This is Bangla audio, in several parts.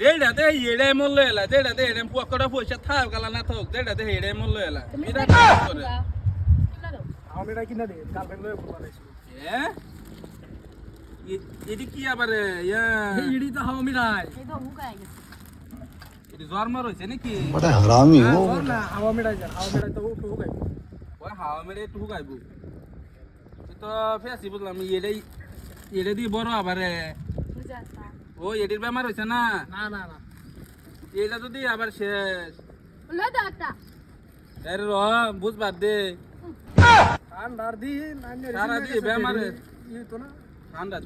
যেটাতে হেড়ে মূল্য এলা যেটাতে হেড়ে পকেটে পয়সা থাক গেলা না থাক যেটাতে হেড়ে মূল্য এলা এটি কি আবার ইডি তো হাওয়া মিলাই এটি জ্বর মার হয়েছে নাকি হারামি হাওয়া মিলাই হাওয়া মিলাই তো ঠুকাইব হাওয়া মিলাই ঠুকাইব তো ফেসি বুঝলাম এটাই এটা দিয়ে বড় আবারে। ও এটির বেমার হয়েছে না? না না না। এটা যদি আবার শেষ। এর র বুঝ দে। ঠান্ডার দিন সারা দিয়ে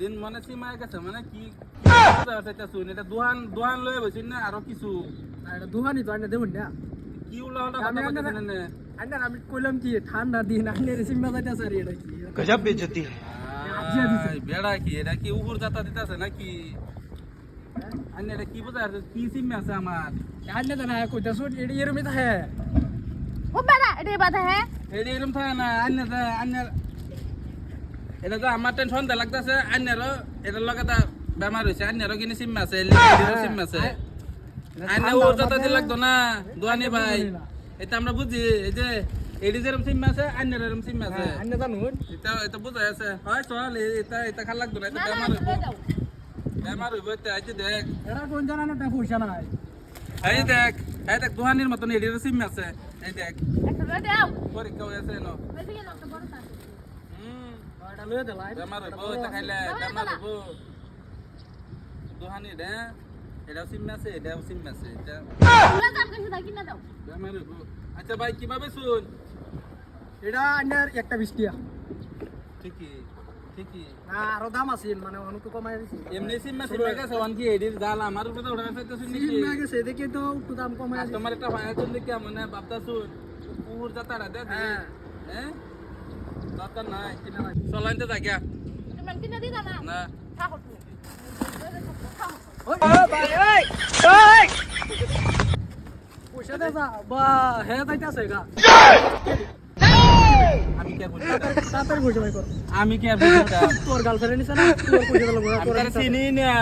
দিন মানে সীমায় গেছে মানে কি এটা দোহান দোহান লয়ে বসিন না আরও কিছু। দোহানি তো আইনা দেবেন না। কি উলা হলো আমি কইলাম কি ঠান্ডা দিন আইনের সিম্বা গজব বেজতি है আজিয়া দিছে। বেড়া কি এটা কি উপর যাতা দিতেছে নাকি? আন্না এটা কি বোঝা যাচ্ছে? কি সিম আছে আমার? আইনে তো না কইতাছ এডি এরমি তো হ্যাঁ ও বাবা এটা বাতা হ্যাঁ? এটা এরকম থাকে না আন্না তো আন্না এটা তো আমার টেনশন দে লাগতেছে আন্নারও এটার লগে তো বেমার হয়েছে আন্নারও কিনে সিম আছে লিখিদেরও সিম আছে। আন্না ওর যাতা দিয়ে লাগতো না দোয়ানি ভাই। এটা আমরা বুঝি এই যে এডি যেরকম সিম আছে আন্নার এরকম সিম আছে। আইনে জানুন এটা এটা বুঝা আছে। হয় চল এটা এটা খাল লাগতো না এটা বেমার হইব। লো বেমার হইব এটা যে দেখ। এরা কোন জানা না পয়সা নাই। এই দেখ এই দেখ দোহানির মতন এডির সিম আছে। এই দেখ। একটা লো দাও। পরীক্ষা হয়ে আছে ন ওইদিকে গেল একটা বড় হুম। লয়ে বেমার হইব এটা খাইলে বেমার হইব। দোহানি রে এটাও সিম আছে এটাও সিম আছে এটা। দাও আচ্ছা ভাই কীভাবে শুন? এটা আইনার একটা বিস্টিয়া ঠিকই ঠিকই। না আরও দাম আছে মানে অনেক কমাই দিছি। এমনি সিম আছে মেগা সেওয়ান কি এডির জাল আমার উপরে ওঠা আছে তো সিম না গেছে দেখি তো একটু দাম কমাই আর দিছি। তোমার একটা ভাইয়া চললে কি মানে ভাবতা শুন পুর যাতারা দে দে হ্যাঁ। হ্যাঁ? দরকার নাই। কিনা নাই চলাইতে থাকিয়া তুমি কিনা দিদা না। না থাকো তুমি ভাই ওই ওই পয়সা দে বা হে যাইতাছে গা। তাড়াতাড়ি কর। আমি কে বুঝি তোর গার্লফ্রেন্ড নিছে না? তোর পয়সা দিলাম না। তোর চিনি না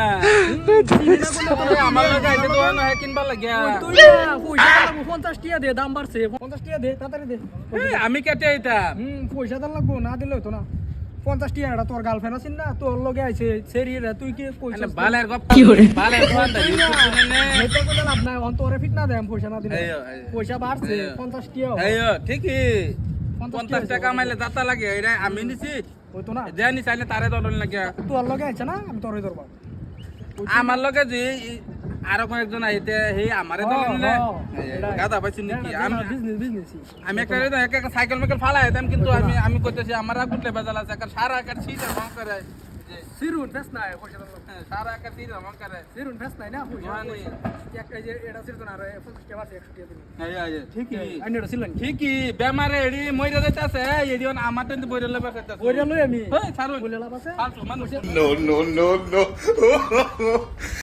চিনি না কোন আমার লগে আইতে তো না। কিনবা লাগিয়া। তুই না পয়সা 50 টিয়া দে দাম বাড়ছে 50 টিয়া দে তাড়াতাড়ি দে। আমি কেটে এটা হুম পয়সা লাগবো না দিলে হতো না। 50 টিয়া তোর গার্লফ্রেন্ড আছে না তোর লগে আইছে সেরি তুই কি বালের করে বালের এটা কোন লাভ নাই ফিট না দেম পয়সা না দিলে। পয়সা বাড়ছে এইও। 50 টিয়া এইও ঠিকই। 50 পঞ্চাশ টাকা মাইলে দাতা লাগে এটা আমি নিছি হইতো না দেয়া নি চাইলে তারে দরন লাগিয়া তোর লগে আইছে না আমি তোরই ধরবা আমার লগে যে আরও কয়েকজন আইতে সেই আমারে না গাদা পাইছি নাকি আমি বিজনেস বিজনেস আমি একটা রে একটা সাইকেল মাইকেল ফালাই কিন্তু আমি আমি কইতেছি আমার আগুন বেজাল আছে সারা একটা সিটা করে যে, সিরুন ফেস নাই পয়সা হ্যাঁ, সারা একটা সিরুন আমার কারে। সিরুন ফেস নাই না পয়সা মানে- নাই একটা যে এটা সিরুন আর 50 টাকা আছে 100 টাকা দিন হ্যাঁ, এই এই ঠিকই। আইনে এটা সিলন ঠিকই বেমারে এডি মইরা যাইতাছে এডি আমার তেন বইরা লবা যাইতাছে বইরা লই আমি? হ্যাঁ সারুন বইরা লাভ আছে? No no no no